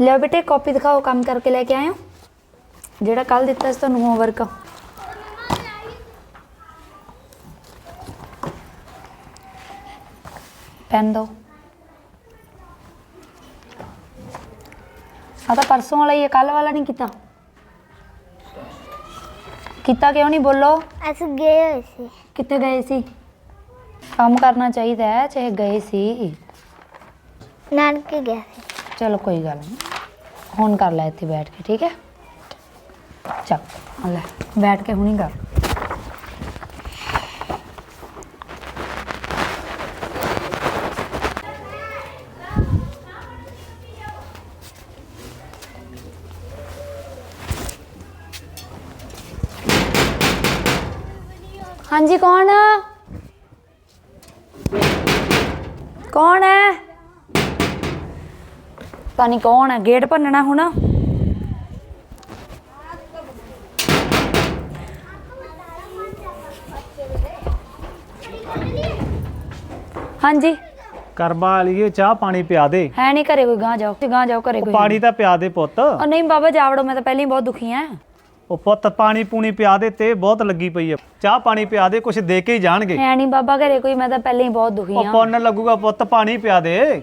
ਲਿਓ ਬੇਟੇ ਕਾਪੀ ਦਿਖਾਓ ਕੰਮ ਕਰਕੇ ਲੈ ਕੇ ਆਏ ਹੋ? ਜਿਹੜਾ ਕੱਲ ਦਿੱਤਾ ਸੀ ਤੁਹਾਨੂੰ ਹੋਮਵਰਕ ਪੈਨ ਦੋ। ਆ ਤਾਂ ਪਰਸੋਂ ਵਾਲਾ ਹੀ ਹੈ ਕੱਲ ਵਾਲਾ ਨਹੀਂ ਕੀਤਾ। ਕੀਤਾ ਕਿਉਂ ਨਹੀਂ ਬੋਲੋ। ਅਸੀਂ ਗਏ ਹੋਏ ਸੀ। ਕਿੱਥੇ ਗਏ ਸੀ? ਕੰਮ ਕਰਨਾ ਚਾਹੀਦਾ ਹੈ ਚਾਹੇ ਗਏ ਸੀ। ਨਾਨਕੇ ਗਿਆ ਸੀ। ਚਲੋ ਕੋਈ ਗੱਲ ਨਹੀਂ ਹੁਣ ਕਰ ਲੈ ਇੱਥੇ ਬੈਠ ਕੇ ਠੀਕ ਹੈ ਚੱਲ ਆ ਲੈ ਬੈਠ ਕੇ ਹੁਣੀ ਕਰ ਹਾਂਜੀ ਕੌਣ ਕੌਣ ਹੈ ਪਤਾ ਨਹੀਂ ਕੌਣ ਹੈ ਗੇਟ ਭੰਨਣਾ ਹੁਣ। ਹਾਂਜੀ। ਕਰਮਾ ਵਾਲੀਏ ਚਾਹ ਪਾਣੀ ਪਿਆ ਦੇ। ਹੈ ਨਹੀਂ ਘਰੇ ਕੋਈ ਗਾਂ ਜਾਓ ਤੇ ਗਾਂ ਜਾਓ ਘਰੇ ਕੋਈ। ਪਾਣੀ ਤਾਂ ਪਿਆ ਦੇ ਪੁੱਤ। ਉਹ ਨਹੀਂ ਬਾਬਾ ਜਾਵੜੋ ਮੈਂ ਤਾਂ ਪਹਿਲਾਂ ਹੀ ਬਹੁਤ ਦੁਖੀ ਆ। ਉਹ ਪੁੱਤ ਪਾਣੀ ਪੂਣੀ ਪਿਆ ਦੇ ਤੇ ਬਹੁਤ ਲੱਗੀ ਪਈ ਆ। ਚਾਹ ਪਾਣੀ ਪਿਆ ਦੇ ਕੁਛ ਦੇ ਕੇ ਹੀ ਜਾਣਗੇ। ਹੈ ਨਹੀਂ ਬਾਬਾ ਘਰੇ ਕੋਈ ਮੈਂ ਤਾਂ ਪਹਿਲਾਂ ਹੀ ਬਹੁਤ ਦੁਖੀ ਉਹ ਆ। ਪੁੰਨ ਲੱਗੂਗਾ ਪੁੱਤ ਪਾਣੀ ਪਿਆ ਦੇ।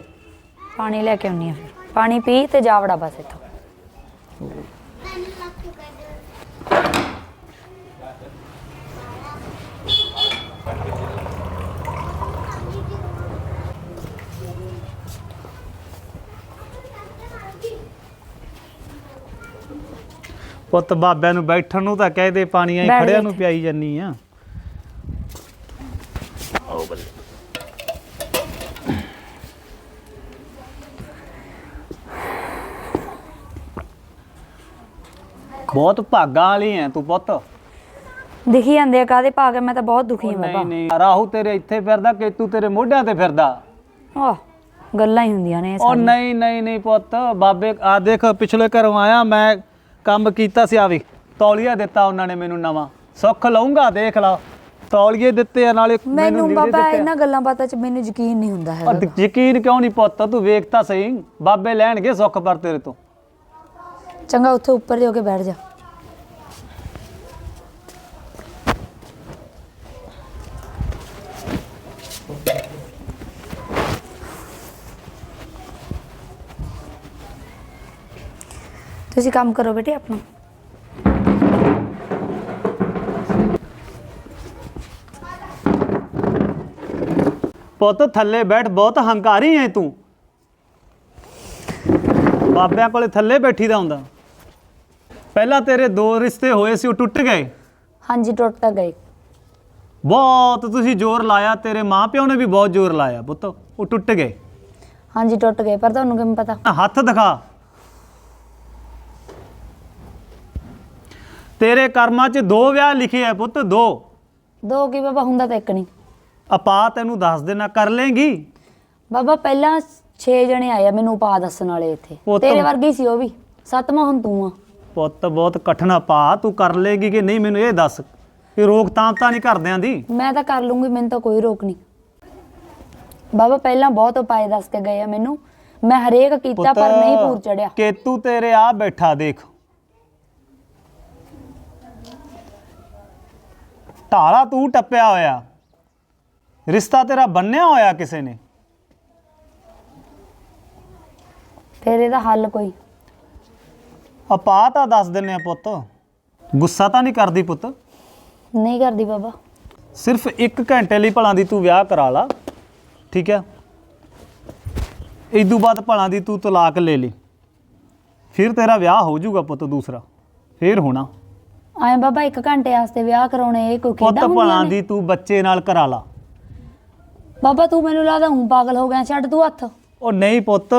ਪਾਣੀ ਲੈ ਕੇ ਆਉਣੀ ਆ ਫਿਰ। ਪਾਣੀ ਪੀ ਤੇ ਜਾਵੜਾ ਬਸ ਇੱਥੋਂ ਪੁੱਤ ਬਾਬਿਆਂ ਨੂੰ ਬੈਠਣ ਨੂੰ ਤਾਂ ਕਹਿ ਦੇ ਪਾਣੀ ਆਈ ਬੈਠ ਖੜਿਆ ਨੂੰ ਇੱਥੇ। ਪਿਆਈ ਜੰਨੀ ਆ ਬਹੁਤ ਭਾਗਾਂ ਵਾਲੀ ਐ ਤੂੰ ਪੁੱਤ। ਦਿਖੀ ਜਾਂਦੇ ਆ ਕਾਦੇ ਕੇ ਮੈਂ ਤਾਂ ਬਹੁਤ ਦੁਖੀ ਆ ਨਹੀਂ ਬਾਬਾ। ਨਹੀਂ ਰਾਹੂ ਤੇਰੇ ਇੱਥੇ ਫਿਰਦਾ ਕਿ ਤੂੰ ਤੇਰੇ ਮੋਢਿਆਂ ਤੇ ਫਿਰਦਾ। ਆਹ ਗੱਲਾਂ ਹੀ ਹੁੰਦੀਆਂ ਨੇ ਇਹ ਉਹ ਸਾਰੀਆਂ। ਨਹੀਂ ਨਹੀਂ ਨਹੀਂ ਪੁੱਤ ਬਾਬੇ ਆ ਦੇਖ ਪਿਛਲੇ ਘਰੋਂ ਆਇਆ ਮੈਂ ਕੰਮ ਕੀਤਾ ਸੀ ਆ ਵੀ ਤੌਲੀਆ ਦਿੱਤਾ ਉਹਨਾਂ ਨੇ ਮੈਨੂੰ ਨਵਾਂ। ਸੁੱਖ ਲਊਂਗਾ ਦੇਖ ਲਾ। ਤੌਲੀਏ ਦਿੱਤੇ ਆ ਨਾਲੇ ਮੈਨੂੰ ਲੀੜੇ ਬਾਬਾ ਦਿੱਤੇ ਆ। ਇਹਨਾਂ ਗੱਲਾਂ ਬਾਤਾਂ 'ਚ ਮੈਨੂੰ ਯਕੀਨ ਨਹੀਂ ਹੁੰਦਾ ਹੈਗਾ। ਉਹ ਯਕੀਨ ਕਿਉਂ ਨਹੀਂ ਪੁੱਤ ਤੂੰ ਵੇਖ ਤਾਂ ਸਹੀ। ਬਾਬੇ ਲੈਣਗੇ ਸੁੱਖ ਪਰ ਤੇਰੇ ਤੋਂ। ਚੰਗਾ ਉੱਥੇ ਉੱਪਰ ਜਾ ਕੇ ਬੈਠ ਜਾ। ਤੁਸੀਂ ਕੰਮ ਕਰੋ ਬੇਟੇ ਆਪਣਾ। ਪੁੱਤ, ਥੱਲੇ ਬੈਠ, ਬਹੁਤ ਹੰਕਾਰੀ ਐ ਤੂੰ। ਬਾਬਿਆਂ ਕੋਲੇ ਥੱਲੇ ਬੈਠੀ ਦਾ ਹੁੰਦਾ। ਪਹਿਲਾਂ ਤੇਰੇ ਦੋ ਰਿਸ਼ਤੇ ਹੋਏ ਸੀ ਉਹ ਟੁੱਟ ਗਏ? ਹਾਂਜੀ ਟੁੱਟ ਤਾਂ ਗਏ। ਬਹੁਤ ਤੁਸੀਂ ਜ਼ੋਰ ਲਾਇਆ ਤੇਰੇ ਮਾਪਿਓ ਨੇ ਵੀ ਬਹੁਤ ਜ਼ੋਰ ਲਾਇਆ ਪੁੱਤ ਉਹ ਟੁੱਟ ਗਏ। ਹਾਂਜੀ ਟੁੱਟ ਗਏ ਪਰ ਤੁਹਾਨੂੰ ਕਿਵੇਂ ਪਤਾ? ਹੱਥ ਦਿਖਾ। ਤੇਰੇ ਕਰਮਾਂ 'ਚ ਦੋ ਵਿਆਹ ਲਿਖੇ ਆ ਪੁੱਤ ਦੋ। ਦੋ ਕੀ ਬਾਬਾ ਹੁੰਦਾ ਤਾਂ ਇੱਕ ਨਹੀਂ। ਆਪਾ ਤੈਨੂੰ ਦੱਸ ਦੇਣਾ ਕਰ ਲੇਂਗੀ? ਬਾਬਾ ਪਹਿਲਾਂ 6 ਜਣੇ ਆਏ ਆ ਮੈਨੂੰ ਉਪਾ ਦੱਸਣ ਵਾਲੇ ਇੱਥੇ। ਉਹ ਤਾਂ- ਤੇਰੇ ਵਰਗੀ ਸੀ ਉਹ ਵੀ। ਸੱਤਵਾਂ ਹੁਣ ਤੂੰ ਆ। ਪੁੱਤ ਬਹੁਤ ਕਠਿਨ ਆਪਾ ਤੂੰ ਕਰ ਲੇਗੀ ਕਿ ਨਹੀਂ? ਮੈਨੂੰ ਇਹ ਦੱਸ ਕਿ ਰੋਕਥਾਮ ਤਾਂ ਨਹੀਂ ਕਰਦਿਆਂ ਦੀ। ਮੈਂ ਤਾਂ ਕਰ ਲੂੰਗੀ ਮੈਨੂੰ ਤਾਂ ਕੋਈ ਰੋਕ ਨਹੀਂ। ਬਾਬਾ ਪਹਿਲਾਂ ਬਹੁਤ ਉਪਾਏ ਦੱਸ ਕੇ ਗਏ ਆ ਮੈਨੂੰ। ਮੈਂ ਹਰੇਕ ਕੀਤਾ ਪਰ ਨਹੀਂ ਪੂਰ ਚੜਿਆ। ਕੇਤੂ ਤੇਰੇ ਆ ਬੈਠਾ ਦੇਖ। ਢਾਲਾ ਤੂੰ ਟੱਪਿਆ ਹੋਇਆ। ਰਿਸ਼ਤਾ ਤੇਰਾ ਬੰਨਿਆ ਹੋਇਆ ਕਿਸੇ ਨੇ। ਫਿਰ ਇਹਦਾ ਹੱਲ ਕੋਈ ਆਪਾ ਤਾਂ ਦੱਸ ਦਿੰਨੇ ਆ ਪੁੱਤ। ਗੁੱਸਾ ਤਾਂ ਨਹੀਂ ਕਰਦੀ ਪੁੱਤ। ਨਹੀਂ ਕਰਦੀ ਬਾਬਾ। ਸਿਰਫ 1 ਘੰਟੇ ਲਈ ਭਲਾਂ ਦੀ ਤੂੰ ਵਿਆਹ ਕਰਾ ਲਾ। ਠੀਕ ਹੈ? ਇਦੋਂ ਬਾਅਦ ਭਲਾਂ ਦੀ ਤੂੰ ਤਲਾਕ ਲੈ ਲਈ। ਫਿਰ ਤੇਰਾ ਵਿਆਹ ਹੋ ਜਾਊਗਾ ਪੁੱਤ ਦੂਸਰਾ। ਫਿਰ ਹੋਣਾ। ਆਏ ਬਾਬਾ ਇੱਕ ਘੰਟੇ ਵਾਸਤੇ ਵਿਆਹ ਕਰਾਉਣੇ ਇਹ ਕੋਈ ਪੁੱਤ ਭਲਾਂ ਦੀ ਤੂੰ ਬੱਚੇ ਨਾਲ ਕਰਾ ਲਾ। ਬਾਬਾ ਤੂੰ ਮੈਨੂੰ ਲੱਗਦਾ ਹੂੰ ਪਾਗਲ ਹੋ ਗਿਆ। ਛੱਡ ਤੂੰ ਹੱਥ। ਉਹ ਨਹੀਂ ਪੁੱਤ।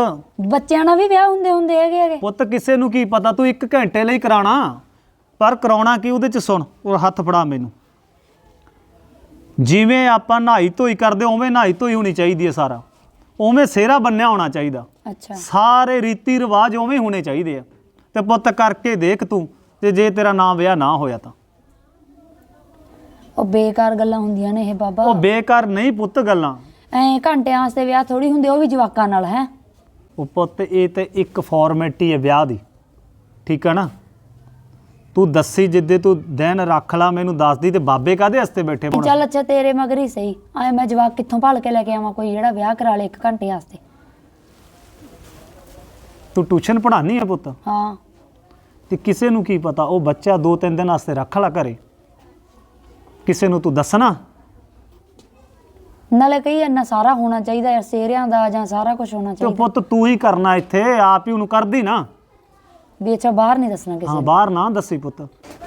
ਬੱਚਿਆਂ ਨਾਲ ਵੀ ਵਿਆਹ ਹੁੰਦੇ ਹੁੰਦੇ ਹੈਗੇ ਹੈਗੇ। ਪੁੱਤ ਕਿਸੇ ਨੂੰ ਕੀ ਪਤਾ ਤੂੰ 1 ਘੰਟੇ ਲਈ ਕਰਾਉਣਾ। ਪਰ ਕਰਾਉਣਾ ਕੀ ਉਹਦੇ ਚ ਸੁਣ ਉਹ ਹੱਥ ਫੜਾ ਮੈਨੂੰ। ਜਿਵੇਂ ਆਪਾਂ ਨਹਾਈ ਧੋਈ ਕਰਦੇ ਉਵੇਂ ਨਹਾਈ ਧੋਈ ਹੋਣੀ ਚਾਹੀਦੀ ਹੈ ਸਾਰਾ। ਉਵੇਂ ਸਿਹਰਾ ਬੰਨਿਆ ਹੋਣਾ ਚਾਹੀਦਾ। ਅੱਛਾ। ਸਾਰੇ ਰੀਤੀ ਰਿਵਾਜ ਉਵੇਂ ਹੋਣੇ ਚਾਹੀਦੇ ਆ। ਤੇ ਪੁੱਤ ਕਰਕੇ ਦੇਖ ਤੂੰ ਤੇ ਜੇ ਤੇਰਾ ਨਾਮ ਵਿਆਹ ਨਾ ਹੋਇਆ ਤਾਂ। ਉਹ ਬੇਕਾਰ ਗੱਲਾਂ ਹੁੰਦੀਆਂ ਨੇ ਇਹ ਬਾਬਾ। ਉਹ ਬੇਕਾਰ ਨਹੀਂ ਪੁੱਤ ਗੱਲਾਂ। ਐ ਘੰਟਿਆਂ ਵਾਸਤੇ ਵਿਆਹ ਥੋੜੀ ਹੁੰਦੇ ਉਹ ਵੀ ਜਵਾਕਾਂ ਨਾਲ ਹੈ? ਉਹ ਪੁੱਤ ਇਹ ਤੇ ਇੱਕ ਫਾਰਮੈਲਿਟੀ ਹੈ ਵਿਆਹ ਦੀ ਠੀਕ ਹੈ ਨਾ? ਤੂੰ ਦੱਸੀ ਜਿੱਦੇ ਤੂੰ ਦਿਨ ਰੱਖ ਲਾ ਮੈਨੂੰ ਦੱਸਦੀ ਤੇ ਬਾਬੇ ਕਾਦੇ ਵਾਸਤੇ ਬੈਠੇ ਹੁਣ? ਚੱਲ ਅੱਛਾ ਤੇਰੇ ਮਗਰ ਹੀ ਸਹੀ। ਆਏ ਮੈਂ ਜਵਾਕ ਕਿੱਥੋਂ ਭਾਲ ਕੇ ਲੈ ਕੇ ਆਵਾਂ ਕੋਈ ਜਿਹੜਾ ਵਿਆਹ ਕਰਾ ਲੇ 1 ਘੰਟੇ ਵਾਸਤੇ। ਤੂੰ ਟਿਊਸ਼ਨ ਪੜ੍ਹਾਨੀ ਹੈ ਪੁੱਤ? ਹਾਂ। ਤੇ ਕਿਸੇ ਨੂੰ ਕੀ ਪਤਾ ਉਹ ਬੱਚਾ ਦੋ ਤਿੰਨ ਦਿਨ ਵਾਸਤੇ ਰੱਖ ਲਾ ਘਰੇ। ਕਿਸੇ ਨੂੰ ਤੂੰ ਦੱਸਣਾ? ਨਾਲੇ ਕਹੀ ਇੰਨਾ ਸਾਰਾ ਹੋਣਾ ਚਾਹੀਦਾ ਹੈ ਸੇਰਿਆਂ ਦਾ ਜਾਂ ਸਾਰਾ ਕੁਝ ਹੋਣਾ ਤੇ ਚਾਹੀਦਾ। ਪੁੱਤ ਤੂੰ ਹੀ ਕਰਨਾ ਇੱਥੇ ਆਪ ਹੀ ਉਹਨੂੰ ਕਰਦੀ ਨਾ। ਵੀ ਅੱਛਾ ਬਾਹਰ ਨਹੀਂ ਦੱਸਣਾ ਕਿਸੇ ਹਾਂ ਬਾਹਰ ਨਾ ਦੱਸੀ ਪੁੱਤ।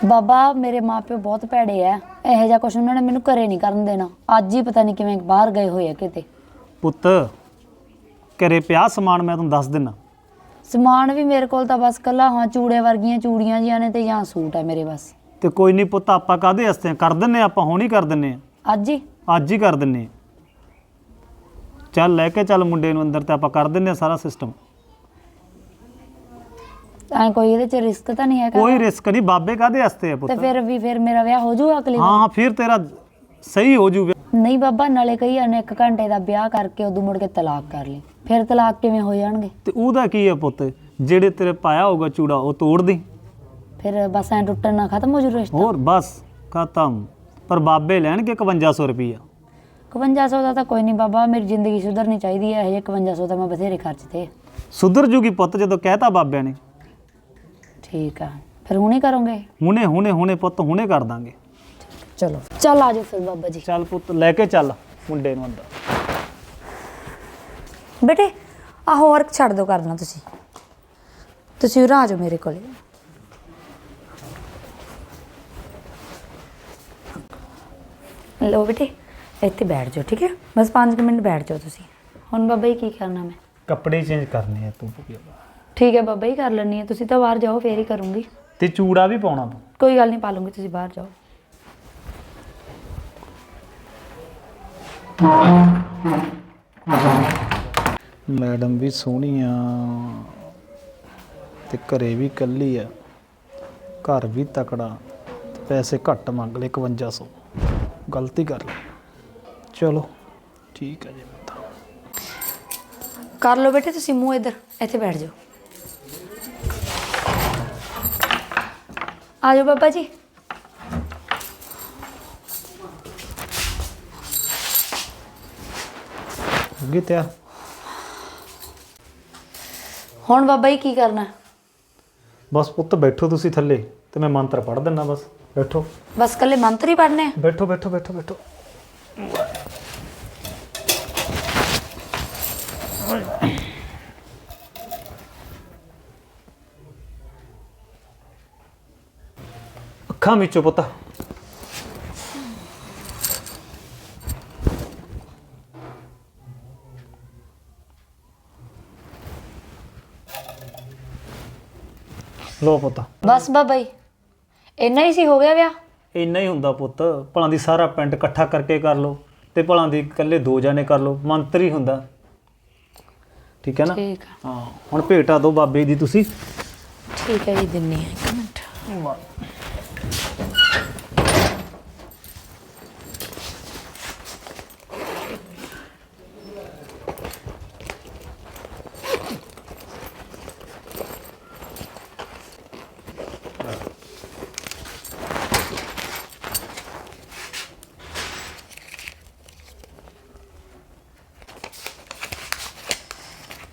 ਬਾਬਾ ਮੇਰੇ ਮਾਪਿਓ ਬਹੁਤ ਭੈੜੇ ਐ। ਇਹੋ ਜਿਹਾ ਕੁਝ ਉਹਨਾਂ ਨੇ ਮੈਨੂੰ ਘਰੇ ਨਹੀਂ ਕਰਨ ਦੇਣਾ। ਅੱਜ ਹੀ ਪਤਾ ਨਹੀਂ ਕਿਵੇਂ ਬਾਹਰ ਗਏ ਹੋਏ ਆ ਕਿਤੇ। ਪੁੱਤ ਘਰੇ ਪਿਆ ਸਮਾਨ ਮੈਂ ਤੈਨੂੰ ਦੱਸ ਦਿੰਨਾ। ਸਮਾਨ ਵੀ ਮੇਰੇ ਕੋਲ ਤਾਂ ਬਸ ਕੱਲਾ ਹਾਂ ਚੂੜੇ ਵਰਗੀਆਂ ਚੂੜੀਆਂ ਜੀਆਂ ਨੇ ਤੇ ਜਾਂ ਸੂਟ ਹੈ ਮੇਰੇ ਬਸ। ਤੇ ਕੋਈ ਨਹੀਂ ਪੁੱਤ ਆਪਾਂ ਕਾਦੇ ਆ? ਕਰ ਦਿੰਨੇ ਆ, ਆਪਾਂ ਹੁਣ ਹੀ ਕਰ ਦਿੰਨੇ ਆ। ਅੱਜ ਹੀ? ਅੱਜ ਹੀ ਕਰ ਦਿੰਨੇ ਆ। ਚੱਲ ਲੈ ਕੇ ਚੱਲ ਮੁੰਡੇ ਨੂੰ ਅੰਦਰ ਤੇ ਆਪਾਂ ਕਰ ਦਿੰਨੇ ਆ ਸਾਰਾ ਸਿਸਟਮ ਐ ਕੋਈ ਇਹਦੇ ਚ ਰਿਸਕ ਤਾਂ ਨਹੀਂ ਹੈਗਾ। ਕੋਈ ਰਿਸਕ ਨਹੀਂ ਬਾਬੇ ਕਾਦੇ ਵਾਸਤੇ ਆ ਤੇ ਪੁੱਤ ਫਿਰ ਵੀ ਫਿਰ ਮੇਰਾ ਵਿਆਹ ਹੋ ਜਾਊਗਾ ਅਗਲੀ ਵਾਰ? ਹਾਂ ਫਿਰ ਤੇਰਾ ਸਹੀ ਹੋ ਜੂ ਨਹੀਂ ਬਾਬਾ ਨਾਲੇ ਕਹੀ ਨੇ ਇੱਕ ਘੰਟੇ ਦਾ ਵਿਆਹ ਕਰਕੇ ਉਦੋਂ ਮੁੜ ਕੇ ਤਲਾਕ ਕਰ ਲਈ ਫਿਰ ਤਲਾਕ ਕਿਵੇਂ ਹੋ ਜਾਣਗੇ? ਤੇ ਉਹਦਾ ਕੀ ਹੈ ਪੁੱਤ? ਜਿਹੜੇ ਤੇਰੇ ਪਾਇਆ ਹੋਊਗਾ ਚੂੜਾ ਉਹ ਤੋੜ ਦੀ। ਫਿਰ ਬਸ ਐ ਟੁੱਟਣ ਨਾਲ ਖਤਮ ਹੋ ਜੂ ਰਿਸ਼ਤਾ? ਹੋਰ ਬਸ ਖਤਮ। ਪਰ ਬਾਬੇ ਲੈਣਗੇ 5100 ਰੁਪਈਆ। 5100 ਦਾ ਤਾਂ ਕੋਈ ਨਹੀਂ ਬਾਬਾ ਮੇਰੀ ਜ਼ਿੰਦਗੀ ਸੁਧਰਨੀ ਚਾਹੀਦੀ ਹੈ ਇਹ 5100 ਤਾਂ ਮੈਂ ਬਥੇਰੇ ਖਰਚਤੇ ਸੁਧਰ ਜੂਗੀ ਪੁੱਤ ਜਦੋਂ ਕਹਿਤਾ ਬਾਬਿਆਂ ਨੇ। ਠੀਕ ਆ ਫਿਰ ਹੁਣੇ ਕਰੋਗੇ? ਹੁਣੇ ਹੁਣੇ ਹੁਣੇ ਪੁੱਤ ਹੁਣੇ ਕਰ ਦਾਂਗੇ। ਚਲੋ ਚੱਲ ਆ ਜਾਓ ਫਿਰ ਬਾਬਾ ਜੀ। ਚੱਲ ਪੁੱਤ ਲੈ ਕੇ ਚੱਲ ਮੁੰਡੇ ਨੂੰ ਅੰਦਰ। ਬੇਟੇ ਆਹ ਹੋਮਵਰਕ ਛੱਡ ਦਿਓ ਕਰਨਾ ਤੁਸੀਂ। ਤੁਸੀਂ ਉਰਾ ਆ ਜਾਓ ਮੇਰੇ ਕੋਲੇ। ਲਓ ਬੇਟੇ ਇੱਥੇ ਬੈਠ ਜਾਓ ਠੀਕ ਹੈ? ਬਸ 5 ਮਿੰਟ ਬੈਠ ਜਾਓ ਤੁਸੀਂ। ਹੁਣ ਬਾਬਾ ਜੀ ਕੀ ਕਰਨਾ ਮੈਂ? ਕੱਪੜੇ ਚੇਂਜ ਕਰਨੇ ਆ ਤੂੰ ਠੀਕ ਹੈ ਬਾਬਾ ਜੀ ਕਰ ਲੈਣੀ ਹੈ। ਤੁਸੀਂ ਤਾਂ ਬਾਹਰ ਜਾਓ ਫੇਰ ਹੀ ਕਰੂੰਗੀ। ਤੇ ਚੂੜਾ ਵੀ ਪਾਉਣਾ ਤੂੰ? ਕੋਈ ਗੱਲ ਨਹੀਂ ਪਾ ਲੂੰਗੀ ਤੁਸੀਂ ਬਾਹਰ ਜਾਓ। ਮੈਡਮ ਵੀ ਸੋਹਣੀ ਆ ਤੇ ਘਰੇ ਵੀ ਕੱਲੀ ਆ। ਘਰ ਵੀ ਤਕੜਾ ਪੈਸੇ ਘੱਟ ਮੰਗ ਲਏ 5100 ਗਲਤੀ ਕਰ ਲਈ। ਚਲੋ। ਠੀਕ ਹੈ ਜੀ ਤਾਂ। ਕਰ ਲਓ ਬੇਟੇ ਤੁਸੀਂ ਮੂੰਹ ਇੱਧਰ ਇੱਥੇ ਬੈਠ ਜਾਓ। ਆ ਜਾਓ ਬਾਬਾ ਜੀ। ਹੋ ਗਈ ਤਿਆਰ ਹੁਣ ਬਾਬਾ ਜੀ ਕੀ ਕਰਨਾ? ਬਸ ਪੁੱਤ ਬੈਠੋ ਤੁਸੀਂ ਥੱਲੇ ਤੇ ਮੈਂ ਮੰਤਰ ਪੜ੍ਹ ਦਿੰਨਾ ਬਸ। ਬੈਠੋ। ਬਸ ਕੱਲੇ ਮੰਤਰ ਹੀ ਪੜਨੇ ਆ? ਬੈਠੋ ਬੈਠੋ ਬੈਠੋ ਬੈਠੋ। ਅੱਖਾਂ ਵਿੱਚੋਂ ਪੁੱਤ ਲੋ ਪੁੱਤ ਬਸ ਬਾਬਾ ਜੀ ਇੰਨਾ ਹੀ ਸੀ ਹੋ ਗਿਆ ਵਿਆਹ ਇੰਨਾ ਹੀ ਹੁੰਦਾ ਪੁੱਤ ਭਲਾਂ ਦੀ ਸਾਰਾ ਪਿੰਡ ਇਕੱਠਾ ਕਰਕੇ ਕਰ ਲੋ ਤੇ ਭਲਾਂ ਦੀ ਇਕੱਲੇ ਦੋ ਜਾਣੇ ਕਰ ਲੋ ਮੰਤਰ ਹੀ ਹੁੰਦਾ। ਠੀਕ ਹੈ ਨਾ? ਠੀਕ ਆ। ਹਾਂ ਹੁਣ ਭੇਟਾ ਦੋ ਬਾਬੇ ਦੀ ਤੁਸੀਂ। ਠੀਕ ਹੈ ਜੀ ਦਿੰਨੀ ਆ ਇੱਕ ਮਿੰਟ।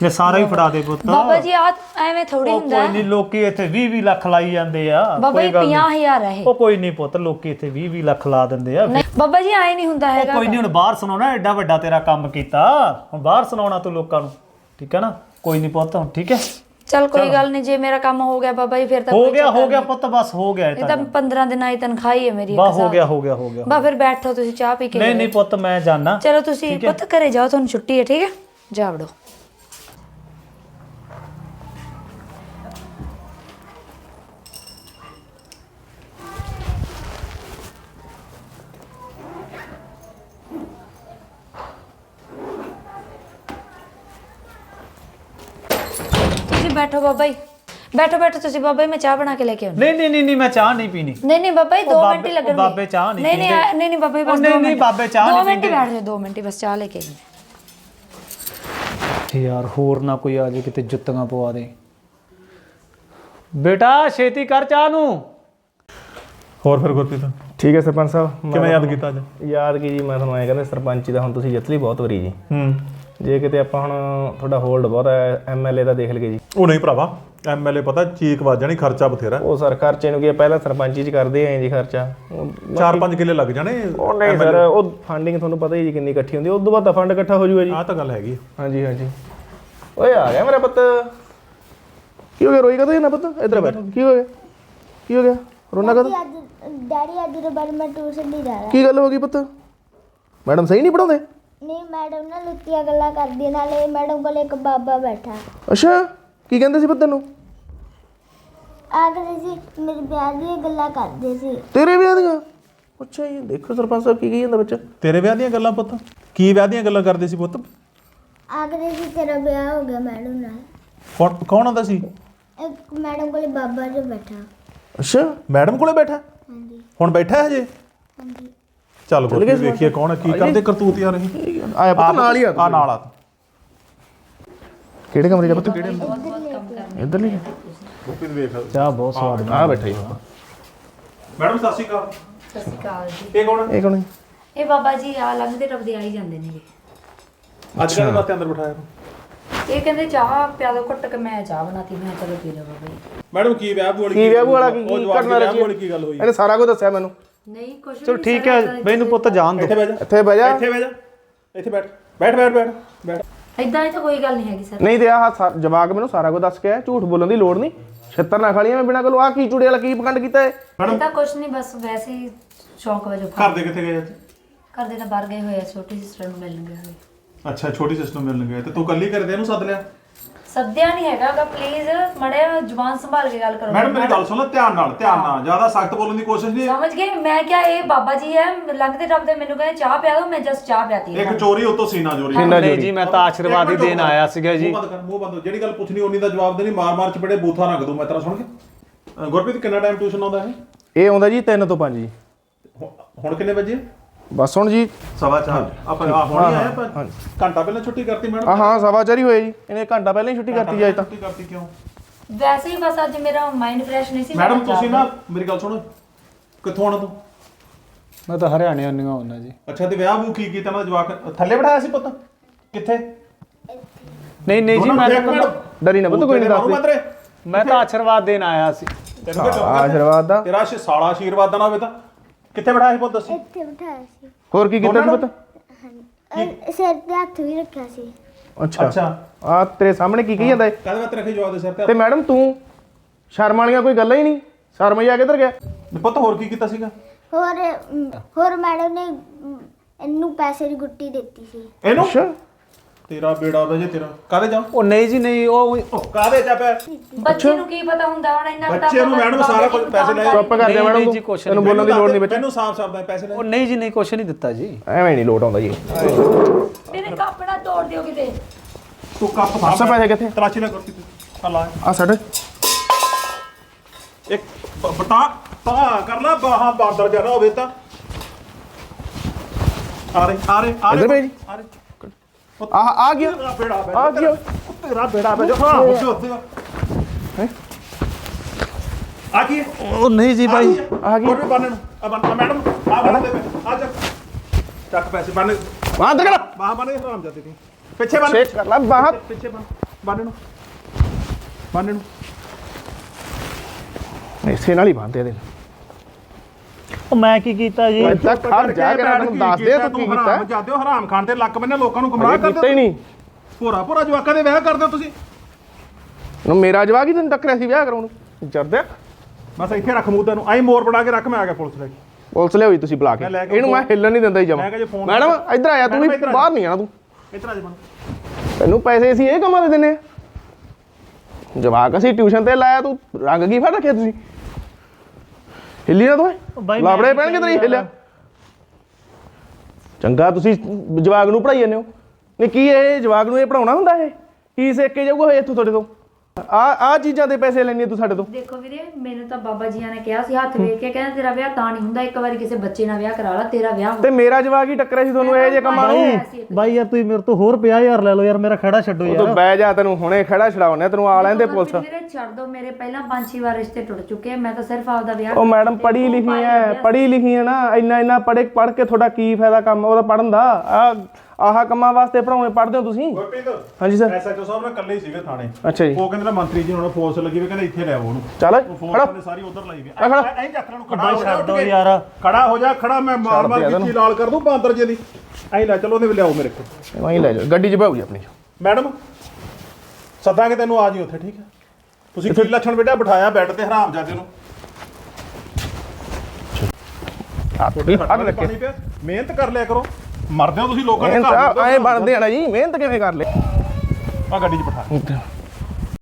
ਇਹ ਸਾਰਾ ਹੀ ਫੜਾ ਦੇ ਪੁੱਤ। ਬਾਬਾ ਜੀ ਆ ਐਵੇਂ ਥੋੜੀ ਉਹ ਹੁੰਦਾ ਕੋਈ ਹੈ। ਨਹੀਂ ਲੋਕੀ ਇੱਥੇ 20 20 ਲੱਖ ਲਾਈ ਜਾਂਦੇ ਆ। ਬਾਬਾ ਜੀ ਕੋਈ ਗੱਲ ਨਹੀਂ 50000 ਹੈ ਉਹ ਕੋਈ ਨਹੀਂ ਪੁੱਤ ਲੋਕੀ ਇੱਥੇ 20 20 ਲੱਖ ਲਾ ਦਿੰਦੇ ਆ। ਨਹੀਂ ਬਾਬਾ ਜੀ ਆਏ ਨਹੀਂ ਹੁੰਦਾ ਉਹ ਹੈਗਾ ਕੋਈ ਨਹੀਂ ਹੁਣ ਬਾਹਰ ਸੁਣਾਉਣਾ ਐਡਾ ਵੱਡਾ ਤੇਰਾ ਕੰਮ ਕੀਤਾ। ਹੁਣ ਬਾਹਰ ਸੁਣਾਉਣਾ ਤੂੰ ਲੋਕਾਂ ਨੂੰ। ਠੀਕ ਹੈ ਨਾ? ਕੋਈ ਨਹੀਂ ਪੁੱਤ ਹੁਣ ਠੀਕ ਹੈ? ਚਲ ਕੋਈ ਗੱਲ ਨਹੀਂ ਜੇ ਮੇਰਾ ਕੰਮ ਹੋ ਗਿਆ ਬਾਬਾ ਜੀ ਫਿਰ ਤਾਂ ਹੋ ਗਿਆ ਹੋ ਗਿਆ। ਪੁੱਤ ਬਸ ਹੋ ਗਿਆ ਇਹ ਤਾਂ ਤਾਂ 15 ਦਿਨਾਂ ਦੀ ਤਨਖਾਹੀ ਹੈ ਮੇਰੀ ਇੱਕ ਬਾ ਹੋ ਗਿਆ ਹੋ ਗਿਆ ਹੋ ਗਿਆ ਬਾ ਫਿਰ ਬੈਠੋ ਤੁਸੀਂ ਚਾਹ ਪੀ ਕੇ ਨਹੀਂ। ਨਹੀਂ ਪੁੱਤ ਮੈਂ ਜਾਣਾ ਚਲੋ ਤੁਸੀਂ ਪੁੱਤ ਘਰੇ ਜਾਓ ਤੁਹਾਨੂੰ ਛੁੱਟੀ ਹੈ ਠੀਕ ਹੈ? ਜਾ ਵੜੋ। ਬੈਠੋ ਬਾਬਾ ਜੀ। ਬੈਠੋ ਬੈਠੋ ਤੁਸੀਂ ਬਾਬਾ ਜੀ ਮੈਂ ਚਾਹ ਬਣਾ ਕੇ ਲੈ ਕੇ ਆਉਂਦੀ ਨਹੀਂ ਨਹੀਂ ਨਹੀਂ ਨਹੀਂ ਮੈਂ ਚਾਹ ਨਹੀਂ ਪੀਣੀ। ਨਹੀਂ ਨਹੀਂ ਬਾਬਾ ਜੀ 2 ਬਾਬੇ- ਮਿੰਟ ਹੀ ਲੱਗਣਗੇ। ਬਾਬੇ ਚਾਹ ਨਹੀਂ ਨਹੀਂ ਨਹੀਂ। ਆ- ਨਹੀਂ ਨਹੀਂ ਬਾਬਾ ਜੀ ਉਹ ਬਸ ਨਹੀਂ, 2 ਨਹੀਂ, ਮਿੰਟ। ਬਾਬੇ ਚਾਹ 2 ਨਹੀਂ ਮਿੰਟ ਹੀ ਪੀਂਦੇ। ਬੈਠ ਜਾਓ 2 ਮਿੰਟ ਹੀ ਬਸ ਚਾਹ ਲੈ ਕੇ ਆਈ ਯਾਰ ਹੋਰ ਨਾ ਕੋਈ ਆ ਜੇ ਕਿਤੇ ਜੁੱਤੀਆਂ ਪਵਾ ਦੇ। ਬੇਟਾ ਛੇਤੀ ਕਰ ਚਾਹ ਨੂੰ। ਹੋਰ ਫਿਰ ਗੁਰਪ੍ਰੀਤ? ਠੀਕ ਹੈ ਸਰਪੰਚ ਸਾਹਿਬ ਮੈਂ- ਕਿਵੇਂ ਯਾਦ ਕੀਤਾ ਅੱਜ? ਯਾਦ ਕੀ ਜੀ ਮੈਂ ਤੁਹਾਨੂੰ ਐਂ ਕਹਿੰਦਾ ਸਰਪੰਚੀ ਦਾ ਹੁਣ ਤੁਸੀਂ ਜਿੱਤ ਲਈ ਬਹੁਤ ਵਾਰੀ ਜੀ। ਹੂੰ। ਜੇ ਕਿਤੇ ਆਪਾਂ ਹੁਣ ਤੁਹਾਡਾ ਹੋਲਡ ਬਹੁਤ ਹੈ ਐਮਐਲਏ ਦਾ ਦੇਖ ਲਈਏ ਜੀ। ਉਹ ਨਹੀਂ ਭਰਾਵਾ ਐਮਐਲਏ ਪਤਾ ਚੀਕ ਵੱਜ ਜਾਣੀ ਖਰਚਾ ਬਥੇਰਾ। ਉਹ ਸਰ ਖਰਚੇ ਨੂੰ ਕੀ ਹੈ, ਪਹਿਲਾਂ ਸਰਪੰਚੀ ਚ ਕਰਦੇ ਆਂ ਜੀ ਖਰਚਾ। ਉਹ- 4-5 ਕਿੱਲੇ ਲੱਗ ਜਾਣੇ ਉਹ ਨਹੀਂ ਸਰ ਉਹ ਫੰਡਿੰਗ ਤੁਹਾਨੂੰ ਪਤਾ ਹੀ ਜੀ ਕਿੰਨੀ ਇਕੱਠੀ ਹੁੰਦੀ ਉਸ ਤੋਂ ਬਾਅਦ ਤਾਂ ਫੰਡ ਇਕੱਠਾ ਹੋ ਜੂਗਾ ਜੀ। ਆਹ ਤਾਂ ਗੱਲ ਹੈਗੀ ਹਾਂਜੀ ਹਾਂਜੀ। ਓਏ ਆ ਗਿਆ ਮੇਰਾ ਪੁੱਤ। ਕੀ ਹੋ ਗਿਆ? ਰੋਈ ਕਦੋਂ ਨਾ ਪੁੱਤ? ਇੱਧਰ ਬੈਠ। ਕੀ ਹੋ ਗਿਆ? ਕੀ ਹੋ ਗਿਆ? ਰੋਣਾ ਕਦੋਂ? ਅੱਜ ਡੈਡੀ ਅੱਜ ਬਾਅਦ ਮੈਂ ਟਿਊਸ਼ਨ ਨਹੀਂ ਜਾਣਾ ਕੀ ਗੱਲ ਹੋ ਗਈ ਪੁੱਤ? ਮੈਡਮ ਸਹੀ ਨਹੀਂ ਪੜਾਉਂਦੇ ਨਹੀਂ ਮੈਡਮ ਨਾਲ ਲੁੱਤੀਆਂ ਗੱਲਾਂ ਕਰਦੀ ਹੈ, ਨਾਲੇ ਮੈਡਮ ਕੋਲ ਇੱਕ ਬਾਬਾ ਬੈਠਾ। ਅੱਛਾ ਕੀ ਕਹਿੰਦੇ ਸੀ ਪੁੱਤ ਤੈਨੂੰ ਆਖਦੇ ਸੀ ਮੇਰੇ ਵਿਆਹ ਦੀਆਂ ਗੱਲਾਂ ਕਰਦੇ ਸੀ। ਤੇਰੇ ਵਿਆਹ ਦੀਆਂ? ਅੱਛਾ ਜੀ ਦੇਖੋ ਸਰਪੰਚ ਸਾਹਿਬ ਕੀ ਕਹੀ ਜਾਂਦਾ ਬੱਚਾ। ਤੇਰੇ ਵਿਆਹ ਦੀਆਂ ਗੱਲਾਂ ਪੁੱਤ? ਕੀ ਵਿਆਹ ਦੀਆਂ ਗੱਲਾਂ ਕਰਦੇ ਸੀ ਪੁੱਤ? ਆਖਦੇ ਸੀ ਤੇਰਾ ਵਿਆਹ ਹੋ ਗਿਆ ਮੈਡਮ ਨਾਲ। ਕੌਣ ਕੌਣ ਆਉਂਦਾ ਸੀ? ਇੱਕ ਮੈਡਮ ਕੋਲ ਬਾਬਾ ਜੋ ਬੈਠਾ। ਅੱਛਾ। ਮੈਡਮ ਕੋਲੇ ਬੈਠਾ? ਹਾਂਜੀ। ਹੁਣ ਬੈਠਾ ਹੈ ਹਜੇ? ਹਾਂਜੀ। ਚੱਲ ਗੁਰਪ੍ਰੀਤ ਵੇਖੀਏ ਕੌਣ ਹੈ ਕੀ ਕਰਦੇ ਕਰਤੂਤ ਯਾਰ ਇਹ? ਆਇਆ ਪੁੱਤ ਨਾਲ ਹੀ ਆ ਆ ਨਾਲ ਆ ਤੂੰ। ਕਿਹੜੇ ਕਮਰੇ 'ਚ ਪੁੱਤ? ਕਿਹੜੇ ਇੱਧਰ ਨਹੀਂ ਗੁਰਪ੍ਰੀਤ ਵੇਖ। ਚਾਹ ਬਹੁਤ ਸਵਾਦ ਆ ਬੈਠਾ ਜੀ ਮੈਡਮ ਸਤਿ ਸ਼੍ਰੀ ਅਕਾਲ। ਸਤਿ ਸ਼੍ਰੀ ਅਕਾਲ ਜੀ। ਇਹ ਕੌਣ ਹੈ? ਇਹ ਕੌਣ ਹੈ? ਇਹ ਬਾਬਾ ਜੀ ਆ ਲੰਘਦੇ ਰਬਦੇ ਆ ਹੀ ਜਾਂਦੇ ਨੇਗੇ ਅੱਜ ਕੱਲ੍ਹ ਵਾਸਤੇ ਅੰਦਰ ਬਿਠਾਇਆ ਇਹ ਕਹਿੰਦੇ ਚਾਹ ਪਿਆ ਦੋ ਘੁੱਟ ਕੇ ਮੈਂ ਚਾਹ ਬਣਾਤੀ ਮੈਂ ਕਿਹਾ ਚਲੋ ਪੀ ਲਓ ਬਾਬਾ ਜੀ। ਮੈਡਮ ਕੀ ਵਿਆਹ ਵਾਲੀ ਕੀ ਵਿਆਹ ਵਾਲਾ ਕੀ ਕੀ ਗੱਲ ਹੋਈ? ਇਹਨੇ ਸਾਰਾ ਕੁਝ ਦੱਸਿਆ ਮੈਨੂੰ। ਨਹੀਂ ਕੁਛ ਚਲੋ ਠੀਕ ਹੈ ਮੈਨੂੰ ਪੁੱਤ ਜਾਣ ਦੋ। ਇੱਥੇ ਬਹਿ ਜਾ। ਇੱਥੇ ਬਹਿ ਜਾ। ਇੱਥੇ ਬਹਿ ਜਾ। ਇੱਥੇ ਬੈਠ। ਬੈਠ ਬੈਠ ਬੈਠ ਬੈਠ। ਇਹ ਤਾਂ ਕੋਈ ਗੱਲ ਨਹੀਂ ਹੈਗੀ ਸਰ। ਨਹੀਂ ਤੇ ਆਹ ਜਵਾਕ ਮੈਨੂੰ ਸਾਰਾ ਕੁਝ ਦੱਸ ਕੇ ਆਇਆ ਝੂਠ ਬੋਲਣ ਦੀ ਲੋੜ ਨਹੀਂ। ਛੱਤਰ ਨਾ ਖਾਲੀਆਂ ਮੈਂ ਬਿਨਾਂ ਕੋਲ ਆ ਕੀ ਚੂੜੇ ਵਾਲਾ ਕੀ ਪਕੰਡ ਕੀਤਾ ਹੈ ਇਹ ਤਾਂ ਕੁਛ ਨਹੀਂ ਬਸ ਵੈਸੇ ਹੀ ਸ਼ੌਂਕ ਵਜੋਂ ਘਰ ਦੇ ਕਿੱਥੇ ਗਏ ਅੱਜ? ਘਰ ਦੇ ਤਾਂ ਬਾਹਰ ਗਏ ਹੋਏ ਆ ਛੋਟੀ ਸਿਸਟਰ ਨੂੰ ਮਿਲਣ ਗਏ ਹੋਏ। ਅੱਛਾ ਛੋਟੀ ਸਿਸਟਰ ਮਿਲਣ ਗਏ। ਤੇ ਤੂੰ ਕੱਲੀ ਕਰਦੇ ਇਹਨੂੰ ਸੱਦ ਲਿਆ? ਸੱਦਿਆ ਨਹੀਂ ਹੈਗਾਗਾ ਪਲੀਜ਼ ਮੜਿਆ ਜ਼ੁਬਾਨ ਸੰਭਾਲ ਕੇ ਗੱਲ ਕਰੋ। ਮੈਡਮ ਮੇਰੀ ਗੱਲ ਸੁਣ ਧਿਆਨ ਨਾਲ ਧਿਆਨ ਨਾਲ ਜ਼ਿਆਦਾ ਸਖਤ ਬੋਲਣ ਦੀ ਕੋਸ਼ਿਸ਼ ਨਹੀਂ। ਸਮਝ ਗਏ? ਮੈਂ ਕਿਹਾ ਇਹ ਬਾਬਾ ਜੀ ਹੈ ਲੰਘਦੇ ਟੱਪਦੇ ਮੈਨੂੰ ਕਹਿੰਦੇ ਚਾਹ ਪਿਆ ਦਿਓ ਮੈਂ ਜਸਟ ਚਾਹ ਪਿਆਤੀ ਇੱਕ ਚੋਰੀ ਉਤੋਂ ਸੀਨਾ ਚੋਰੀ। ਨਹੀਂ ਜੀ ਮੈਂ ਤਾਂ ਆਸ਼ੀਰਵਾਦ ਹੀ ਦੇਣ ਆਇਆ ਸੀਗਾ ਜੀ। ਮੂੰਹ ਬੰਦ ਕਰ ਮੂੰਹ ਬੰਦ ਜਿਹੜੀ ਗੱਲ ਪੁੱਛਣੀ ਉਨੀ ਦਾ ਜਵਾਬ ਦੇਣੀ ਮਾਰ ਮਾਰ ਚ ਬੜੇ ਬੂਥਾ ਰੱਖ ਦੂੰ ਮੈਂ ਤੇਰਾ ਸੁਣ ਕੇ। ਗੁਰਪ੍ਰੀਤ ਕਿੰਨਾ ਟਾਈਮ ਟਿਊਸ਼ਨ ਆਉਂਦਾ ਹੈ ਇਹ ਆਉਂਦਾ ਜੀ 3 ਤੋਂ 5 ਜੀ। ਹੁਣ ਕਿੰਨੇ ਵਜੇ? ਬਸ ਹੁਣ ਜੀ। ਸਵਾ ਚਾਰ। ਆਪਾਂ ਆ ਹੁਣ ਹੀ ਆਏ ਆਪਾਂ? ਘੰਟਾ ਪਹਿਲਾਂ ਛੁੱਟੀ ਕਰਤੀ ਮੈਡਮ? ਆ ਹਾਂ ਸਵਾ ਚਾਰ ਹੀ ਹੋਏ ਜੀ। ਇਹਨੇ ਘੰਟਾ ਪਹਿਲਾਂ ਹੀ ਛੁੱਟੀ ਕਰਤੀ ਅੱਜ ਤਾਂ। ਛੁੱਟੀ ਕਰਤੀ ਕਿਉਂ? ਵੈਸੇ ਹੀ ਬਸ ਅੱਜ ਮੇਰਾ ਮਾਈਂਡ ਫਰੈਸ਼ ਨਹੀਂ ਸੀ ਮੈਂ ਮੈਡਮ ਤੁਸੀਂ ਨਾ ਮੇਰੀ ਗੱਲ ਸੁਣੋ। ਕਿੱਥੋਂ ਆਣਾ ਤੂੰ? ਮੈਂ ਤਾਂ ਹਰਿਆਣੇ ਆਉਂਦੀਆਂ ਹੁੰਦਾ ਜੀ ਅੱਛਾ ਤੇ ਵਿਆਹ ਵੂ ਕੀ ਕੀਤਾ? ਨਾ ਜਵਾਕ ਥੱਲੇ ਬਿਠਾਇਆ ਸੀ ਪੁੱਤ। ਕਿੱਥੇ? ਨਹੀਂ ਨਹੀਂ ਜੀ ਮੈਂ। ਡਰੀ ਨਾ ਪੁੱਤ ਕੋਈ ਨਹੀਂ ਦੱਸਦੇ ਮੈਂ ਮੈਂ ਤਾਂ ਆਸ਼ੀਰਵਾਦ ਦੇਣ ਆਇਆ ਸੀ। ਤੈਨੂੰ ਕਿਹਾ ਚੁੱਪ ਕਰ। ਆਸ਼ੀਰਵਾਦ ਦਾ। ਤੇਰਾ ਸ਼- ਸਾਲਾ ਆਸ਼ੀਰਵਾਦ ਦਾ ਨਾ ਹੋਵੇ ਤਾਂ। ਕਿੱਥੇ ਬਿਠਾਇਆ ਸੀ ਪੁੱਤ ਦੱਸੀ ਇੱਥੇ ਬਿਠਾਇਆ ਸੀ। ਹੋਰ ਕੀ ਕੀਤਾ ਸੀ ਪੁੱਤ? ਅਹ ਸਿਰ ਤੇ ਹੱਥ ਵੀ ਰੱਖਿਆ ਸੀ। ਅੱਛਾ। ਅੱਛਾ। ਆ ਤੇਰੇ ਸਾਹਮਣੇ ਕੀ ਕਹੀ ਜਾਂਦਾ ਹੈ ਕਾਹਦੇ ਵਾਸਤੇ ਰੱਖੇ ਜਵਾਬ ਦੇ ਸਿਰ ਤੇ ਤੇ ਮੈਡਮ ਤੂੰ ਸ਼ਰਮ ਵਾਲੀਆਂ ਕੋਈ ਗੱਲਾਂ ਹੀ ਨਹੀਂ? ਸ਼ਰਮ ਹੀ ਆ ਕਿੱਧਰ ਗਿਆ। ਪੁੱਤ ਹੋਰ ਕੀ ਕੀਤਾ ਸੀਗਾ? ਹੋਰ ਅਮ, ਹੋਰ ਮੈਡਮ ਨੇ ਅਮ, ਇਹਨੂੰ ਪੈਸੇ ਦੀ ਗੁੱਟੀ ਦਿੱਤੀ ਸੀ। ਇਹਨੂੰ? ਅੱਛਾ। ਤੇਰਾ ਬੇੜਾ ਵਜੇ ਤੇਰਾ। ਕਾਹਦੇ ਜਾ ਉਹ ਨਹੀਂ ਜੀ ਨਹੀਂ ਉਹ ਉਹ ਕਾਹਦੇ ਜਾ ਪੈ? ਬੱਚੇ ਨੂੰ ਕੀ ਪਤਾ ਹੁੰਦਾ ਹੁਣ ਇੰਨਾ ਤਾਂ ਬੱਚੇ ਨੂੰ ਮੈਡਮ ਸਾਰਾ ਕੁਝ ਪੈਸੇ ਲੈ ਚੁੱਪ ਕਰ ਜਾ ਮੈਡਮ ਜੀ, ਕੁਛ ਤੈਨੂੰ ਬੋਲਣ ਦੀ ਲੋੜ ਨਹੀਂ ਬੱਚਾ। ਮੈਨੂੰ ਸਾਫ਼ ਸਾਫ਼ ਦਾ ਪੈਸੇ ਲੈ ਉਹ ਨਹੀਂ ਜੀ ਨਹੀਂ ਕੁਛ ਨਹੀਂ ਦਿੱਤਾ ਜੀ। ਐਵੇਂ ਨਹੀਂ ਲੋਟ ਆਉਂਦਾ ਜੀ। ਮੇਰੇ ਕੱਪੜਾ ਤੋੜ ਦਿਓ ਕਿਤੇ। ਤੂੰ ਕੱਪ ਫੜ ਅੱਛਾ ਪੈਸੇ ਕਿੱਥੇ? ਤਲਾਸ਼ੀ ਨਾ ਕਰਤੀ ਤੂੰ। ਆ ਲਾ। ਆ ਸਾਡੇ ਇੱਕ ਬਤਾ ਤਾ ਕਰ ਲੈ ਬਾਹਾਂ ਬਾਂਦਰ ਜਰਾ ਹੋਵੇ ਤਾਂ। ਆ ਰੇ ਆ ਰੇ ਆ ਇੱਧਰ ਭੇਜ। ਆ ਰੇ ਆ ਆ ਗਿਆ ਤੇਰਾ ਬੇੜਾ ਬੈ ਆ ਗਿਆ। ਤੇਰਾ ਬੇੜਾ ਬੈ ਹਾਂ ਹੋ ਗਿਆ ਉੱਥੇ ਆ। ਕੀ? ਉਹ ਨਹੀਂ ਜੀ ਭਾਈ। ਆ ਗਈ। ਵੀ ਬੰਨ ਨੂੰ ਆ ਬੰਨ ਮੈਡਮ ਆ ਬੰਨ ਦੇ ਆ ਚੱਕ ਚੱਕ ਪੈਸੇ ਬੰਨ ਤੇ ਕਰ ਬਾਹਾਂ ਬੰਨ ਹਰਾਮ ਜਾਂਦੇ ਤੀ ਪਿੱਛੇ ਬੰਨ ਚੈੱਕ ਕਰ ਲੈ ਬਾਹਰ। ਪਿੱਛੇ ਬੰਨ ਬੰਨ ਨੂੰ ਬੰਨ ਨੂੰ ਇਸੇ ਨਾਲ ਹੀ ਬੰਦੇ ਦੇ। ਉਹ ਮੈਂ ਕੀ ਕੀਤਾ ਜੀ? ਮੈਂ ਤਾਂ ਖੜ ਜਾ ਕੇ ਤੈਨੂੰ ਦੱਸ ਦੇ ਤੂੰ ਕੀ ਕੀਤਾ। ਹਰਾਮ ਜਾਂਦੇ ਹੋ ਹਰਾਮ ਖਾਨ ਤੇ ਲੱਕ ਬੰਨੇ ਲੋਕਾਂ ਨੂੰ ਗੁੰਮਰਾਹ ਕੀਤਾ ਕਰਦੇ ਹੀ ਨਹੀਂ। ਭੋਰਾ ਭੋਰਾ ਜਵਾਕਾਂ ਦੇ ਵਿਆਹ ਕਰਦੇ ਹੋ ਤੁਸੀਂ। ਨੂੰ ਮੇਰਾ ਜਵਾਕ ਹੀ ਤੈਨੂੰ ਟੱਕਰਿਆ ਸੀ ਵਿਆਹ ਕਰਾਉਣ ਨੂੰ। ਜਰਦਿਆ ਬਸ ਇੱਥੇ ਰੱਖ ਮੂੰਹ ਤੈਨੂੰ। ਆਈ ਮੋਰ ਬਣਾ ਕੇ ਰੱਖ ਮੈਂ ਆ ਗਿਆ ਪੁਲਿਸ ਲੈ ਕੇ। ਪੁਲਿਸ ਲਿਆਈ ਤੁਸੀਂ ਬੁਲਾ ਕੇ। ਇਹਨੂੰ ਮੈਂ ਹਿੱਲਣ ਨਹੀਂ ਦਿੰਦਾ ਹੀ ਜਮਾ। ਮੈਡਮ ਇੱਧਰ ਆਇਆ ਤੂੰ ਵੀ। ਬਾਹਰ ਨਹੀਂ ਆਣਾ ਤੂੰ। ਇਧਰ ਆ ਜਾ। ਤੈਨੂੰ ਪੈਸੇ ਅਸੀਂ ਇਹ ਕੰਮਾਂ ਦੇ ਦਿੰਨੇ ਜਵਾਕ ਅਸੀਂ ਟਿਊਸ਼ਨ ਤੇ ਲਾਇਆ ਤੂੰ ਰੰਗ ਕੀ ਫੜ ਰੱਖਿਆ ਤੁਸੀਂ? ਹਿੱਲੀ ਨਾ ਤੂੰ। ਬਾਈ ਮੈਂ ਲਾਬੜੇ ਪੈਣਗੇ ਤੇਰੀ ਹਿੱਲਿਆ। ਚੰਗਾ ਤੁਸੀਂ ਜਵਾਕ ਨੂੰ ਪੜਾਈ ਜਾਂਦੇ ਹੋ। ਨਹੀਂ ਕੀ ਇਹ ਜਵਾਕ ਨੂੰ ਇਹ ਪੜਾਉਣਾ ਹੁੰਦਾ ਇਹ? ਕੀ ਸਿੱਖ ਕੇ ਜਾਊਗਾ ਇਹ ਇੱਥੋਂ ਤੁਹਾਡੇ ਤੋਂ? ਆ ਆ ਚੀਜ਼ਾਂ ਦੇ ਪੈਸੇ ਲੈਣੀ ਤੂੰ ਸਾਡੇ ਤੋਂ। ਦੇਖੋ ਵੀਰੇ ਮੈਨੂੰ ਤਾਂ ਬਾਬਾ ਜੀਆਂ ਨੇ ਕਿਹਾ ਸੀ ਹੱਥ ਵੇਖ ਕੇ ਕਹਿੰਦੇ ਤੇਰਾ ਵਿਆਹ ਤਾਂ ਨਹੀਂ ਹੁੰਦਾ ਇੱਕ ਵਾਰੀ ਕਿਸੇ ਬੱਚੇ ਨਾਲ ਵਿਆਹ ਕਰਾ ਲਾ ਤੇਰਾ ਵਿਆਹ ਹੋ ਤੇ ਮੇਰਾ ਜਵਾਕ ਹੀ ਟੱਕਰਿਆ ਸੀ ਤੁਹਾਨੂੰ ਇਹ ਜੇ ਕੰਮਾਂ ਨੂੰ। ਬਾਈ ਯਾਰ ਤੁਸੀਂ ਮੇਰੇ ਤੋਂ ਹੋਰ 50000 ਲੈ ਲਓ ਯਾਰ ਮੇਰਾ ਖੜਾ ਛੱਡੋ ਉਹ ਤੂੰ ਬਹਿ ਜਾ ਤੈਨੂੰ ਹੁਣੇ ਖੜਾ ਛਡਾਉਣੇ ਤੈਨੂੰ ਆ ਲੈਂਦੇ ਪੁਲਿਸ। ਵੀਰੇ ਛੱਡ ਦੋ ਮੇਰੇ ਪਹਿਲਾਂ ਪੰਜ ਛੇ ਵਾਰ ਰਿਸ਼ਤੇ ਟੁੱਟ ਚੁੱਕੇ ਮੈਂ ਤਾਂ ਸਿਰਫ ਆਪਦਾ ਵਿਆਹ ਉਹ ਮੈਡਮ ਪੜ੍ਹੀ ਲਿਖੀ ਐ ਪੜ੍ਹੀ ਲਿਖੀ ਐ ਨਾ ਇੰਨਾ ਇੰਨਾ ਪੜ੍ਹੇ ਪੜ੍ਹ ਕੇ ਤੁਹਾਡਾ ਕੀ ਫਾਇਦਾ ਕੰਮ ਉਹਦਾ ਪੜਨ ਦਾ। ਆ ਆਹ ਕੰਮਾਂ ਵਾਸਤੇ ਪੜਾਉਣੇ ਪੜਦੇ ਹੋ ਤੁਸੀਂ? ਗੁਰਪ੍ਰੀਤ ਹਾਂਜੀ ਸਰ ਐਸਐਚਓ ਸਾਹਿਬ ਨਾਲ ਇਕੱਲੇ ਹੀ ਸੀਗੇ ਥਾਣੇ। ਅੱਛਾ ਜੀ। ਉਹ ਕਹਿੰਦੇ ਨਾ ਮੰਤਰੀ ਜੀ ਹੁਣ ਫੋਰਸ ਲੱਗੀ ਵੀ ਕਹਿੰਦੇ ਇੱਥੇ ਲੈ ਆਓ ਉਹਨੂੰ। ਚੱਲ ਉਹ ਖੜਾ। ਫੋਰਸ ਨੇ ਸਾਰੀ ਉਧਰ ਲਾਈ ਵੀ ਆ। ਖੜਾ। ਐਂ ਚੱਕ ਲੈਣ ਖੜਾ ਹੋ ਜਾ ਛੱਡ ਉੱਠ ਦੋ ਕੇ। ਯਾਰ। ਖੜਾ ਹੋ ਜਾ ਖੜਾ ਮੈਂ ਮਾਰ ਮਾਰ ਛੱਡ ਦੇ ਲਾਲ ਕਰ ਦੂੰ ਬਾਂਦਰ ਜੇ ਦੀ। ਐਂ ਲੈ ਚਲੋ ਉਹਨੇ ਵੀ ਲਿਆਓ ਮੇਰੇ ਕੋਲ। ਵਹੀਂ ਲੈ ਜਾ ਗੱਡੀ 'ਚ ਬਾਹੂ ਜੀ ਆਪਣੀ। ਮੈਡਮ ਸੱਦਾਂਗੇ ਤੈਨੂੰ ਆ ਜੀ ਉੱਥੇ ਠੀਕ ਹੈ? ਤੁਸੀਂ ਕੀ ਲੱਛਣ ਬੇਟਾ ਬਿਠਾਇਆ ਬੈੱਡ ਤੇ ਹਰਾਮ ਜਾਦੇ ਨੂੰ। ਹੱਥ ਤੁਹਾਡੇ ਹੱਥ ਹੱਥ ਰੱਖੇ ਪਾਣੀ ਪਿਆ। ਮਿਹਨਤ ਕਰ ਲਿਆ ਕਰੋ। ਮਰਦੇ ਹੋ ਤੁਸੀਂ ਲੋਕਾਂ ਦੇ ਮਿਹਨਤ ਘਰ ਆ- ਐਂ ਬਣਦੇ ਆ ਨਾ ਜੀ ਮਿਹਨਤ ਕਿਵੇਂ ਕਰ ਲੈ ਆ ਗੱਡੀ 'ਚ ਬਿਠਾ।